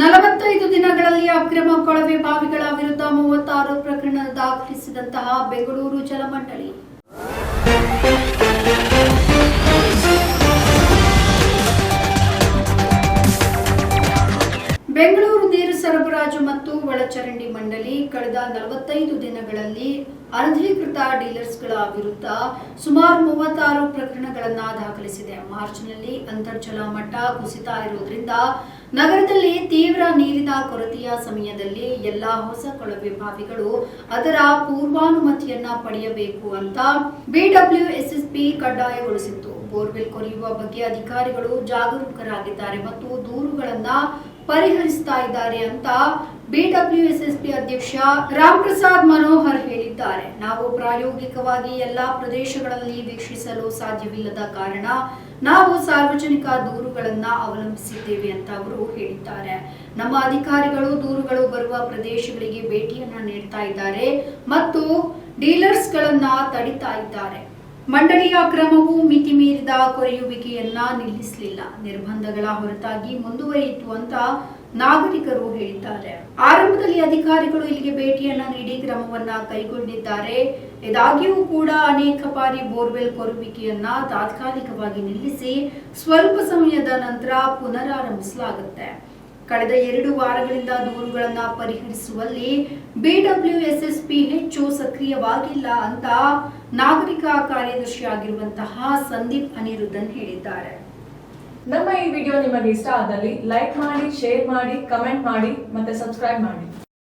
ನಲವತ್ತೈದು ದಿನಗಳಲ್ಲಿ ಅಕ್ರಮ ಕೊಳವೆ ಬಾವಿಗಳ ವಿರುದ್ಧ ಮೂವತ್ತಾರು ಪ್ರಕರಣ ದಾಖಲಿಸಿದಂತಹ ಬೆಂಗಳೂರು ಜಲಮಂಡಳಿ. ಬೆಂಗಳೂರು ಸರಬರಾಜು ಮತ್ತು ಒಳಚರಂಡಿ ಮಂಡಳಿ ಕಳೆದ ನಲವತ್ತೈದು ದಿನಗಳಲ್ಲಿ ಅನಧಿಕೃತ ಡೀಲರ್ಸ್ಗಳ ವಿರುದ್ಧ ಸುಮಾರು ಮೂವತ್ತಾರು ಪ್ರಕರಣಗಳನ್ನ ದಾಖಲಿಸಿದೆ. ಮಾರ್ಚ್ನಲ್ಲಿ ಅಂತರ್ಜಲ ಮಟ್ಟ ಕುಸಿತ ಇರುವುದರಿಂದ ನಗರದಲ್ಲಿ ತೀವ್ರ ನೀರಿನ ಕೊರತೆಯ ಸಮಯದಲ್ಲಿ ಎಲ್ಲಾ ಹೊಸ ಕೊಳವೆ ಬಾವಿಗಳು ಅದರ ಪೂರ್ವಾನುಮತಿಯನ್ನ ಪಡೆಯಬೇಕು ಅಂತ ಬಿಡಬ್ಲ್ಯೂಎಸ್ಎಸ್ಪಿ ಕಡ್ಡಾಯಗೊಳಿಸಿತ್ತು. ಬೋರ್ವೆಲ್ ಕೊರೆಯುವ ಬಗ್ಗೆ ಅಧಿಕಾರಿಗಳು ಜಾಗರೂಕರಾಗಿದ್ದಾರೆ ಮತ್ತು ದೂರುಗಳನ್ನ ಪರಿಹರಿಸ್ತಾ ಇದ್ದಾರೆ ಅಂತ ಬಿಡಬ್ಲ್ಯೂಎಸ್ಎಸ್ಪಿ ಅಧ್ಯಕ್ಷ ರಾಮ್ ಪ್ರಸಾದ್ ಮನೋಹರ್ ಹೇಳಿದ್ದಾರೆ. ನಾವು ಪ್ರಾಯೋಗಿಕವಾಗಿ ಎಲ್ಲಾ ಪ್ರದೇಶಗಳಲ್ಲಿ ವೀಕ್ಷಿಸಲು ಸಾಧ್ಯವಿಲ್ಲದ ಕಾರಣ ನಾವು ಸಾರ್ವಜನಿಕ ದೂರುಗಳನ್ನ ಅವಲಂಬಿಸಿದ್ದೇವೆ ಅಂತ ಅವರು ಹೇಳಿದ್ದಾರೆ. ನಮ್ಮ ಅಧಿಕಾರಿಗಳು ದೂರುಗಳು ಬರುವ ಪ್ರದೇಶಗಳಿಗೆ ಭೇಟಿಯನ್ನ ನೀಡ್ತಾ ಇದ್ದಾರೆ ಮತ್ತು ಡೀಲರ್ಸ್ಗಳನ್ನ ತಡಿತಾ ಇದ್ದಾರೆ. ಮಂಡಳಿಯ ಕ್ರಮವು ಮಿತಿ ಮೀರಿದ ಕೊರೆಯುವಿಕೆಯನ್ನ ನಿಲ್ಲಿಸಲಿಲ್ಲ. ನಿರ್ಬಂಧಗಳ ಹೊರತಾಗಿ ಮುಂದುವರಿಯಿತು ಅಂತ ನಾಗರಿಕರು ಹೇಳಿದ್ದಾರೆ. ಆರಂಭದಲ್ಲಿ ಅಧಿಕಾರಿಗಳು ಇಲ್ಲಿಗೆ ಭೇಟಿಯನ್ನ ನೀಡಿ ಕ್ರಮವನ್ನ ಕೈಗೊಂಡಿದ್ದಾರೆ. ಇದಾಗಿಯೂ ಕೂಡ ಅನೇಕ ಬಾರಿ ಬೋರ್ವೆಲ್ ಕೊರುವಿಕೆಯನ್ನ ತಾತ್ಕಾಲಿಕವಾಗಿ ನಿಲ್ಲಿಸಿ ಸ್ವಲ್ಪ ಸಮಯದ ನಂತರ ಪುನರಾರಂಭಿಸಲಾಗುತ್ತೆ. ಕಳೆದ ಎರಡು ವಾರಗಳಿಂದ ದೂರುಗಳನ್ನು ಪರಿಹರಿಸುವಲ್ಲಿ ಬಿಡಬ್ಲ್ಯೂಎಸ್ಎಸ್ಪಿ ಹೆಚ್ಚು ಸಕ್ರಿಯವಾಗಿಲ್ಲ ಅಂತ ನಾಗರಿಕ ಕಾರ್ಯದರ್ಶಿ ಆಗಿರುವಂತಹ ಸಂದೀಪ್ ಅನಿರುದ್ಧನ್ ಹೇಳಿದ್ದಾರೆ. ನಮ್ಮ ಈ ವಿಡಿಯೋ ನಿಮಗೆ ಇಷ್ಟ ಆದಲ್ಲಿ ಲೈಕ್ ಮಾಡಿ, ಶೇರ್ ಮಾಡಿ, ಕಮೆಂಟ್ ಮಾಡಿ ಮತ್ತೆ ಸಬ್ಸ್ಕ್ರೈಬ್ ಮಾಡಿ.